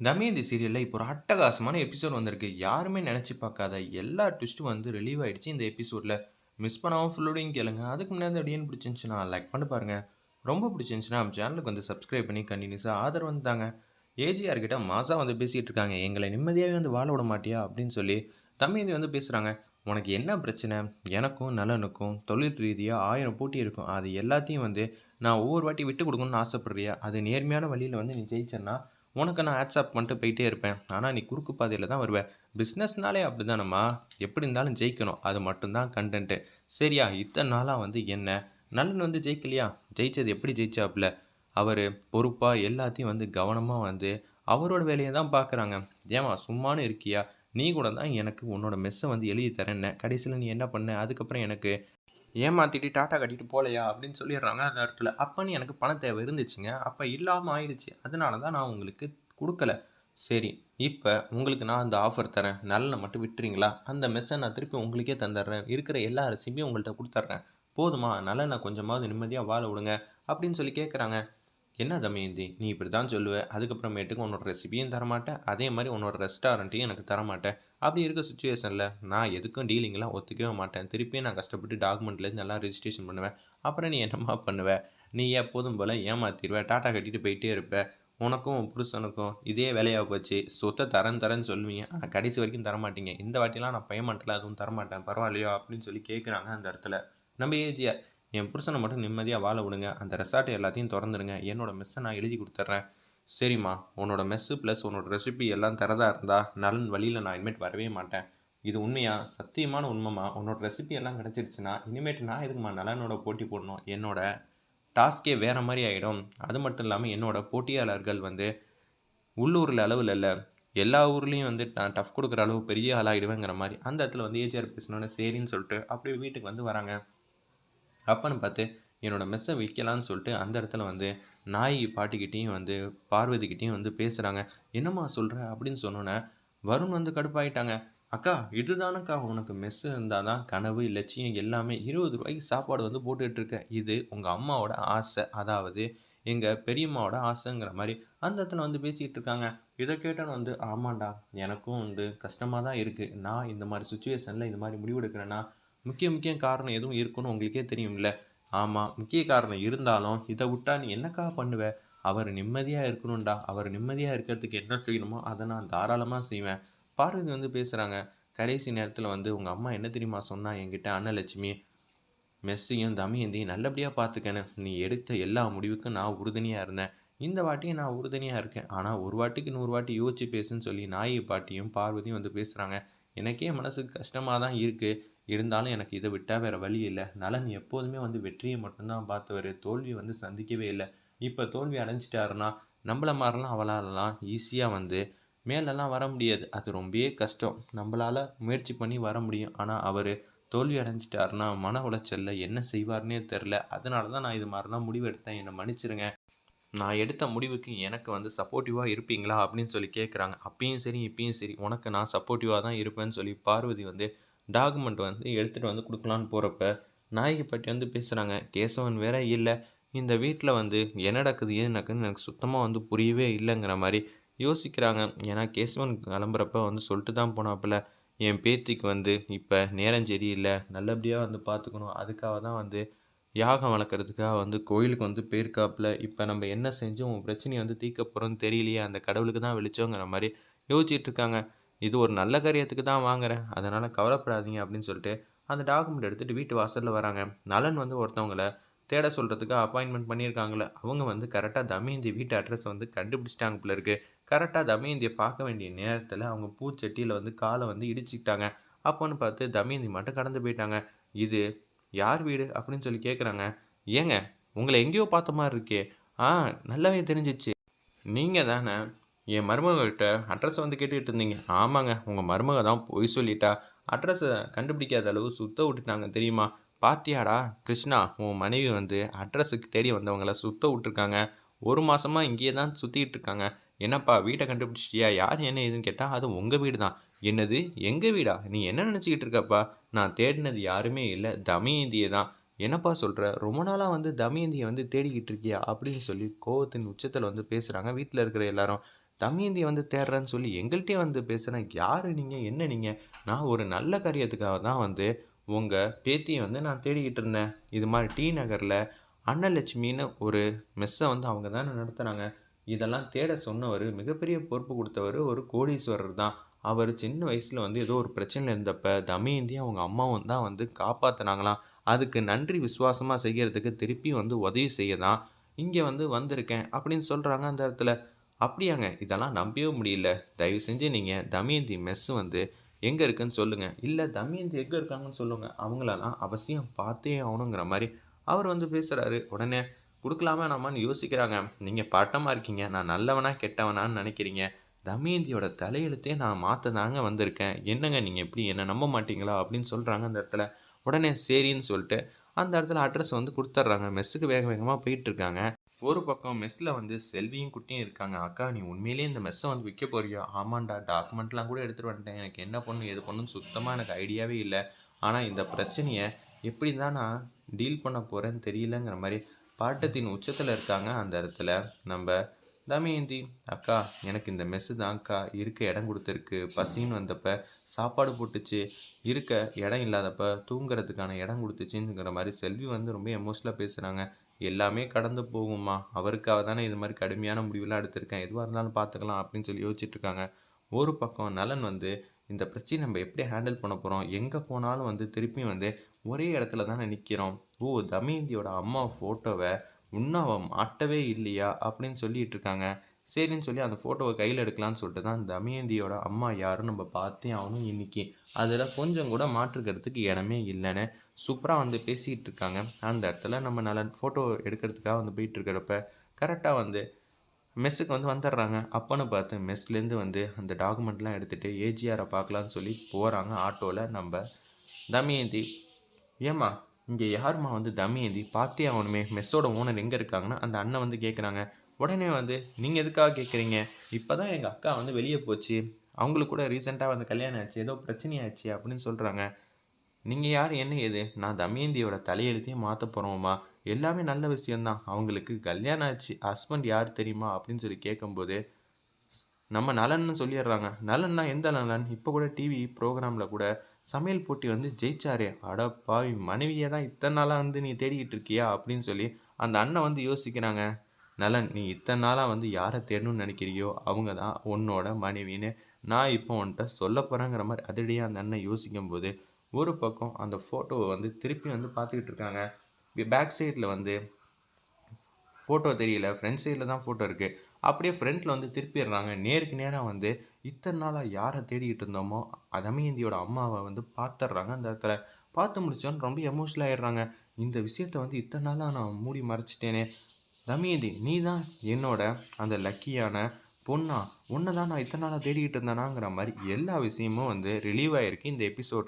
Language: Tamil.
தமயந்தி சீரியலில் இப்போ ஒரு அட்டகாசமான எபிசோட் வந்திருக்கு. யாருமே நினச்சி பார்க்காத எல்லா ட்விஸ்ட்டும் வந்து ரிலீவ் ஆகிடுச்சு இந்த எபிசோடில் மிஸ் பண்ணாமல் ஃபுல்லோடையும் கேளுங்க. அதுக்கு முன்னாடி அப்படியே பிடிச்சிருந்துச்சுன்னா லைக் பண்ணி பாருங்கள் ரொம்ப பிடிச்சிருந்துச்சுன்னா நம்ம சேனலுக்கு வந்து சப்ஸ்கிரைப் பண்ணி கண்டினியூஸாக ஆதரவு வந்தாங்க ஏஜிஆர் கிட்ட மாதம் வந்து பேசிகிட்டு இருக்காங்க. எங்களை நிம்மதியாகவே வந்து வாழ விட மாட்டியா? அப்படின்னு சொல்லி தமயந்தி வந்து பேசுகிறாங்க உனக்கு என்ன பிரச்சனை? எனக்கும் நலனுக்கும் தொழில் ரீதியாக ஆயிரம் போட்டி இருக்கும். அது எல்லாத்தையும் வந்து நான் ஒவ்வொரு வாட்டி விட்டு கொடுக்கணும்னு ஆசைப்பட்றியா அது நேர்மையான வழியில் வந்து நீ ஜெயிச்சேன்னா உனக்கு நான் ஆட்ஸ்அப் பண்ணிட்டு போயிட்டே இருப்பேன். ஆனால் நீ குறுக்கு பாதையில் தான் வருவேன் பிஸ்னஸ்னாலே அப்படி தானம்மா எப்படி இருந்தாலும் ஜெயிக்கணும். அது மட்டும் தான் சரியா? இத்தனை நாளாக வந்து என்ன? நலன் வந்து ஜெயிக்கலையா? ஜெயிச்சது எப்படி ஜெயிச்சாப்புல அவர் பொறுப்பாக எல்லாத்தையும் வந்து கவனமாக வந்து அவரோட வேலையை தான் பார்க்குறாங்க. ஏம்மா சும்மானு இருக்கியா? நீ கூட தான் எனக்கு உன்னோட மெஸ்ஸை வந்து எழுதி தரேன்ன. கடைசியில் நீ என்ன பண்ண? அதுக்கப்புறம் எனக்கு ஏமாத்திட்டு டாட்டா கட்டிட்டு போகலையா? அப்படின்னு சொல்லிடுறாங்க அந்த இடத்துல. நீ எனக்கு பண தேவை இருந்துச்சுங்க. அப்போ இல்லாமல் ஆயிடுச்சு. அதனால தான் நான் உங்களுக்கு கொடுக்கல சரி. இப்போ உங்களுக்கு நான் அந்த ஆஃபர் தரேன். நல்ல மட்டும் விட்டுறீங்களா? அந்த மெஸ்ஸை நான் திருப்பி உங்களுக்கே தந்துடுறேன். இருக்கிற எல்லா ரெசிபியும் உங்கள்கிட்ட கொடுத்துட்றேன் போதுமா? நல்ல நான் கொஞ்சமாவது நிம்மதியாக வாழ விடுங்க. அப்படின்னு சொல்லி கேட்குறாங்க. என்ன தமயந்தி? நீ இப்படி தான் சொல்லுவ. அதுக்கப்புறமேட்டுக்கு உன்னோட ரெசிபியும் தரமாட்டேன் அதே மாதிரி உன்னோட ரெஸ்டாரண்ட்டையும் எனக்கு தரமாட்டேன் அப்படி இருக்க சுச்சுவேஷனில் நான் எதுக்கும் டீலிங்லாம் ஒத்துக்கவே மாட்டேன். திருப்பியும் நான் கஷ்டப்பட்டு டாக்குமெண்ட்லேருந்து நல்லா ரெஜிஸ்ட்ரேஷன் பண்ணுவேன். அப்புறம் நீ என்னம்மா பண்ணுவேன் நீ எப்போதும் போல் ஏமாத்திடுவேன் டாட்டா கட்டிட்டு போயிட்டே இருப்பேன் உனக்கும் புருஷனுக்கும் இதே வேலையாக போச்சு. சொத்தை தரேன் தரேன்னு சொல்லுவீங்க. ஆனால் கடைசி வரைக்கும் தரமாட்டீங்க. இந்த வாட்டிலாம் நான் பேமெண்ட்டில் அதுவும் தரமாட்டேன். பரவாயில்லையா? அப்படின்னு சொல்லி கேட்குறாங்க அந்த இடத்துல. நம்ம ஏஜிஆர் என் புருஷனை மட்டும் நிம்மதியாக வாழ விடுங்க. அந்த ரெசார்ட் எல்லாத்தையும் திறந்துடுங்க என்னோட மெஸ்ஸை நான் எழுதி கொடுத்துட்றேன் சரிம்மா. உன்னோட மெஸ்ஸு ப்ளஸ் உன்னோட ரெசிபி எல்லாம் தரதாக இருந்தால் நலன் வழியில் நான் இனிமேட்டு வரவே மாட்டேன். இது உண்மையா? சத்தியமான உண்மைம்மா. உன்னோட ரெசிபி எல்லாம் கிடச்சிருச்சுன்னா இனிமேட்டு நான் எதுக்கும்மா நலனோட போட்டி போடணும்? என்னோட டாஸ்க்கே வேறு மாதிரி ஆகிடும் அது மட்டும் இல்லாமல் என்னோட போட்டியாளர்கள் வந்து உள்ளூரில் அளவில் இல்லை எல்லா ஊர்லேயும் வந்து நான் டஃப் கொடுக்குற அளவு பெரிய ஆளாகிடுவேங்கிற மாதிரி அந்த இடத்துல வந்து ஏஜிஆர் பேசினோன்னே சரின்னு சொல்லிட்டு அப்படியே வீட்டுக்கு வந்து வராங்க. அப்பன்னு பார்த்து என்னோடய மெஸ்ஸை விற்கலான்னு சொல்லிட்டு அந்த இடத்துல வந்து நாய் பாட்டிக்கிட்டேயும் வந்து பார்வதிக்கிட்டேயும் வந்து பேசுகிறாங்க என்னம்மா சொல்கிற அப்படின்னு சொன்னோன்னே வருண் வந்து கடுப்பாயிட்டாங்க. அக்கா இதுதானக்கா உனக்கு மெஸ் இருந்தால் தான் கனவு, லட்சியம் எல்லாமே. இருபது ரூபாய்க்கு சாப்பாடு வந்து போட்டுட்ருக்க இது உங்கள் அம்மாவோட ஆசை. அதாவது எங்கள் பெரியம்மாவோட ஆசைங்கிற மாதிரி அந்த இடத்துல வந்து பேசிக்கிட்டு இருக்காங்க. இதை கேட்டோனே வந்து ஆமாண்டா. எனக்கும் வந்து கஷ்டமாக தான் இருக்குது நான் இந்த மாதிரி சுச்சுவேஷனில் இந்த மாதிரி முடிவு எடுக்கிறேன்னா முக்கிய முக்கிய காரணம் எதுவும் இருக்குன்னு உங்களுக்கே தெரியும்ல. ஆமாம் முக்கிய காரணம் இருந்தாலும் இதை விட்டா நீ என்னக்கா பண்ணுவ? அவர் நிம்மதியாக இருக்கணும்டா. அவர் நிம்மதியாக இருக்கிறதுக்கு என்ன செய்யணுமோ அதை நான் தாராளமாக செய்வேன். பார்வதி வந்து பேசுகிறாங்க கடைசி நேரத்தில் வந்து உங்கள் அம்மா என்ன தெரியுமா சொன்னா என்கிட்ட அன்னலட்சுமி? மெஸ்ஸையும் தமயந்தியும் நல்லபடியாக பார்த்துக்கன்னு. நீ எடுத்த எல்லா முடிவுக்கும் நான் உறுதுணையாக இருந்தேன். இந்த வாட்டியும் நான் உறுதுணையாக இருக்கேன். ஆனால் ஒரு வாட்டிக்கு நூறு வாட்டி யோசிச்சு பேசுன்னு சொல்லி நாயி பாட்டியும் பார்வதியும் வந்து பேசுகிறாங்க எனக்கே மனசுக்கு கஷ்டமாக தான் இருக்குது இருந்தாலும் எனக்கு இதை விட்டா வேறு வழி இல்லை நலன் எப்போதுமே வந்து வெற்றியை மட்டும்தான் பார்த்தவர் தோல்வியை வந்து சந்திக்கவே இல்லை இப்போ தோல்வி அடைஞ்சிட்டாருன்னா நம்மள மாதிரிலாம் அவளாலலாம் ஈஸியாக வந்து மேலெல்லாம் வர முடியாது. அது ரொம்பவே கஷ்டம். நம்மளால் முயற்சி பண்ணி வர முடியும். ஆனால் அவர் தோல்வி அடைஞ்சிட்டாருன்னா மன உளைச்சலில் என்ன செய்வாருன்னே தெரில அதனால தான் நான் இது மாதிரிலாம் முடிவு எடுத்தேன். என்ன மன்னிச்சிடுங்க. நான் எடுத்த முடிவுக்கு எனக்கு வந்து சப்போர்ட்டிவாக இருப்பீங்களா? அப்படின்னு சொல்லி கேட்குறாங்க. அப்பயும் சரி, இப்பயும் சரி உனக்கு நான் சப்போர்ட்டிவாக தான் இருப்பேன்னு சொல்லி பார்வதி வந்து டாக்குமெண்ட் வந்து எடுத்துகிட்டு வந்து கொடுக்கலான்னு போகிறப்ப நாயகி பாட்டி வந்து பேசுகிறாங்க கேசவன் வேற இல்லை இந்த வீட்டில் வந்து என்ன நடக்குது? ஏது நடக்குதுன்னு எனக்கு சுத்தமாக வந்து புரியவே இல்லைங்கிற மாதிரி யோசிக்கிறாங்க. ஏன்னா கேசவன் கிளம்புறப்ப வந்து சொல்லிட்டு தான் போனாப்புல. என் பேத்திக்கு வந்து இப்போ நேரம் சரியில்லை நல்லபடியாக வந்து பார்த்துக்கணும். அதுக்காக தான் வந்து யாகம் வளர்க்குறதுக்காக வந்து கோயிலுக்கு வந்து போயிருக்காப்புல. இப்போ நம்ம என்ன செஞ்சு உன் பிரச்சனையை வந்து தீர்க்க போகிறோன்னு தெரியலையே. அந்த கடவுளுக்கு தான் வெளிச்சோங்கிற மாதிரி யோசிச்சுட்டு இருக்காங்க. இது ஒரு நல்ல காரியத்துக்கு தான் வாங்குறேன். அதனால் கவலைப்படாதீங்க அப்படின்னு சொல்லிட்டு அந்த டாக்குமெண்ட் எடுத்துகிட்டு வீட்டு வாசல்ல வராங்க. நலன் வந்து ஒருத்தவங்கள தேட சொல்கிறதுக்கு அப்பாயின்மெண்ட் பண்ணியிருக்காங்களே அவங்க வந்து கரெக்டாக தமயந்தி வீட்டு அட்ரஸ் வந்து கண்டுபிடிச்சிட்டாங்க போல இருக்கு. கரெக்டாக தமயந்தியை பார்க்க வேண்டிய நேரத்தில் அவங்க பூச்செட்டியில் வந்து காலை வந்து இடிச்சிக்கிட்டாங்க அப்போன்னு பார்த்து தமயந்தி மட்டும் கடந்து போயிட்டாங்க. இது யார் வீடு? அப்படின்னு சொல்லி கேட்குறாங்க. ஏங்க உங்களை எங்கேயோ பார்த்த மாதிரி இருக்கே. ஆ நல்லாவே தெரிஞ்சிச்சு நீங்கள் தானே என் மருமகிட்ட அட்ரஸை வந்து கேட்டுக்கிட்டு இருந்தீங்க. ஆமாங்க. உங்கள் மருமக தான் பொய் சொல்லிட்டா. அட்ரஸை கண்டுபிடிக்காத அளவு சுத்த விட்டுட்டாங்க தெரியுமா? பாத்தியாடா கிருஷ்ணா உன் மனைவி வந்து அட்ரஸுக்கு தேடி வந்தவங்கள சுத்த விட்டுருக்காங்க. ஒரு மாதமாக இங்கேயே தான் சுற்றிக்கிட்டு இருக்காங்க. என்னப்பா வீட்டை கண்டுபிடிச்சிட்டியா? யார் என்ன ஏதுன்னு கேட்டால் அது உங்கள் வீடு தான். என்னது? எங்கள் வீடா? நீ என்ன நினச்சிக்கிட்டு இருக்கப்பா? நான் தேடினது யாருமே இல்லை தமயந்திய தான். என்னப்பா சொல்கிற ரொம்ப நாளாக வந்து தமயந்திய வந்து தேடிக்கிட்டு இருக்கியா? அப்படின்னு சொல்லி கோவத்தின் உச்சத்தில் வந்து பேசுகிறாங்க வீட்டில் இருக்கிற எல்லாரும். தமயந்தியை வந்து தேடுறேன்னு சொல்லி எங்கள்கிட்டயே வந்து பேசுகிறேன் யார் நீங்கள் என்ன நீங்கள் நான் ஒரு நல்ல காரியத்துக்காக தான் வந்து உங்கள் பேத்தியை வந்து நான் தேடிக்கிட்டு இருந்தேன். இது மாதிரி டி நகரில் அன்னலட்சுமின்னு ஒரு மெஸ்ஸை வந்து அவங்க தானே நடத்துகிறாங்க இதெல்லாம் தேட சொன்னவர் மிகப்பெரிய பொறுப்பு கொடுத்தவர் ஒரு கோடீஸ்வரர் தான். அவர் சின்ன வயசில் வந்து ஏதோ ஒரு பிரச்சனை இருந்தப்ப தமயந்தி அவங்க அம்மாவும் தான் வந்து காப்பாற்றினாங்களாம் அதுக்கு நன்றி விசுவாசமாக செய்கிறதுக்கு திருப்பி வந்து உதவி செய்ய தான் இங்கே வந்து வந்திருக்கேன் அப்படின்னு சொல்கிறாங்க அந்த இடத்துல. அப்படியாங்க? இதெல்லாம் நம்பவே முடியல. தயவு செஞ்சு நீங்கள் தமயந்தி மெஸ் வந்து எங்கே இருக்குன்னு சொல்லுங்கள் இல்லை தமயந்தி எங்கே இருக்காங்கன்னு சொல்லுங்கள் அவங்களெல்லாம் அவசியம் பார்த்தே ஆகணுங்கிற மாதிரி அவர் வந்து பேசுகிறாரு உடனே கொடுக்கலாமா நம்மன்னு யோசிக்கிறாங்க. நீங்கள் பட்டமாக இருக்கீங்க. நான் நல்லவனா கெட்டவனான்னு நினைக்கிறீங்க. தமயந்தியோட தலையெழுத்தே நான் மாற்ற தாங்க வந்திருக்கேன். என்னங்க நீங்கள் எப்படி என்ன நம்ப மாட்டீங்களா? அப்படின்னு சொல்கிறாங்க அந்த இடத்துல. உடனே சரின்னு சொல்லிட்டு அந்த இடத்துல அட்ரஸ் வந்து கொடுத்துட்றாங்க. மெஸ்ஸுக்கு வேக வேகமாக போயிட்டுருக்காங்க ஒரு பக்கம் மெஸ்ஸில் வந்து செல்வியும் குட்டியும் இருக்காங்க. அக்கா நீ உண்மையிலேயே இந்த மெஸ்ஸை வந்து விற்க போறியா? ஆமாண்டா டாக்குமெண்ட்லாம் கூட எடுத்துகிட்டு வந்துட்டேன். எனக்கு என்ன பண்ணணும் எது பண்ணணும்னு சுத்தமாக எனக்கு ஐடியாவே இல்லை. ஆனால் இந்த பிரச்சனையை எப்படி தான் நான் டீல் பண்ண போகிறேன்னு தெரியலங்கிற மாதிரி பாட்டத்தின் உச்சத்தில் இருக்காங்க. அந்த இடத்துல நம்ம தமயந்தி அக்கா எனக்கு இந்த மெஸ்ஸு தான்க்கா. இருக்க இடம் கொடுத்துருக்கு. பசின்னு வந்தப்ப சாப்பாடு போட்டுச்சு. இருக்க இடம் இல்லாதப்ப தூங்குறதுக்கான இடம் கொடுத்துச்சுங்கிற மாதிரி செல்வி வந்து ரொம்ப எமோஷனலாக பேசுகிறாங்க எல்லாமே கடந்து போகும்மா. அவருக்காக தானே இது மாதிரி கடுமையான முடிவுலாம் எடுத்திருக்கேன். எதுவாக இருந்தாலும் பார்த்துக்கலாம் அப்படின்னு சொல்லி யோசிச்சுட்ருக்காங்க. ஒரு பக்கம் நலன் வந்து இந்த பிரச்சனை நம்ம எப்படி ஹேண்டில் பண்ண போகிறோம் எங்கே போனாலும் வந்து திருப்பி வந்து ஒரே இடத்துல தானே நிற்கிறோம் ஓ தமயந்தியோட அம்மா ஃபோட்டோவை உண்ணாவை மாட்டவே இல்லையா அப்படின்னு சொல்லிட்டு இருக்காங்க சரின்னு சொல்லி அந்த ஃபோட்டோவை கையில் எடுக்கலான்னு சொல்லிட்டு தான் தமயந்தியோட அம்மா யாருன்னு நம்ம பார்த்தே ஆகணும் இன்னைக்கு. அதில் கொஞ்சம் கூட மாற்றுக்கிறதுக்கு இடமே இல்லைன்னு சூப்பராக வந்து பேசிகிட்டு இருக்காங்க. அந்த இடத்துல நம்ம நல்ல ஃபோட்டோ எடுக்கிறதுக்காக வந்து போயிட்டு இருக்கிறப்ப கரெக்டாக வந்து மெஸ்ஸுக்கு வந்து வந்துடுறாங்க. அப்பன்னு பார்த்து மெஸ்லேருந்து வந்து அந்த டாக்குமெண்ட்லாம் எடுத்துகிட்டு ஏஜிஆரை பார்க்கலான்னு சொல்லி போகிறாங்க ஆட்டோவில் நம்ம தமயந்தி. ஏம்மா இங்கே யாரும்மா வந்து தமயந்தி? பார்த்தே ஆகணுமே. மெஸ்ஸோட ஓனர் எங்கே இருக்காங்கன்னா அந்த அண்ணன் வந்து கேட்குறாங்க உடனே வந்து நீங்கள் எதுக்காக கேட்குறீங்க இப்போ தான் எங்கள் அக்கா வந்து வெளியே போச்சு. அவங்களுக்கு கூட ரீசெண்டாக வந்து கல்யாணம் ஆச்சு. ஏதோ பிரச்சனையாச்சு அப்படின்னு சொல்கிறாங்க நீங்கள் யார்? என்ன ஏது? நான் தமயந்தியோட தலையெழுத்தையும் மாற்ற போகிறோமா எல்லாமே நல்ல விஷயந்தான் அவங்களுக்கு கல்யாணம் ஆச்சு. ஹஸ்பண்ட் யார் தெரியுமா? அப்படின்னு சொல்லி கேட்கும்போது நம்ம நலன்னு சொல்லிடுறாங்க. நலன்னா எந்த நலன்? இப்போ கூட டிவி ப்ரோக்ராமில் கூட சமையல் போட்டி வந்து ஜெயிச்சாரே. அட பாவி மனைவியை தான் இத்தனை நாளாக வந்து நீ தேடிக்கிட்டு இருக்கியா? அப்படின்னு சொல்லி அந்த அண்ணன் வந்து யோசிக்கிறாங்க. நலன் நீ இத்தனை நாளாக வந்து யாரை தேடணும்னு நினைக்கிறியோ அவங்க தான் உன்னோட மனைவின்னு நான் இப்போ உன்கிட்ட சொல்ல போகிறேங்கிற மாதிரி அதிரடியாக அந்த அண்ணன் யோசிக்கும் போது ஒரு பக்கம் அந்த ஃபோட்டோவை வந்து திருப்பி வந்து பார்த்துக்கிட்டு இருக்காங்க. பேக் சைடில் வந்து ஃபோட்டோ தெரியல ஃப்ரண்ட் சைடில் தான் ஃபோட்டோ இருக்குது அப்படியே ஃப்ரண்ட்டில் வந்து திருப்பிடுறாங்க. நேருக்கு நேராக வந்து இத்தனை நாளாக யாரை தேடிக்கிட்டு இருந்தோமோ அதமயந்தியோட அம்மாவை வந்து பார்த்துட்றாங்க அந்த இடத்துல. பார்த்து முடிச்சோன்னு ரொம்ப எமோஷனல் ஆகிடுறாங்க இந்த விஷயத்த வந்து இத்தனை நாளாக நான் மூடி மறைச்சிட்டேனே தமயந்தி நீ தான் என்னோட அந்த லக்கியான பொண்ணா. உன்னை தான் நான் இத்தனை நாளாக தேடிக்கிட்டு இருந்தேனாங்கிற மாதிரி எல்லா விஷயமும் வந்து ரிலீவ் ஆகிருக்கு இந்த எபிசோட்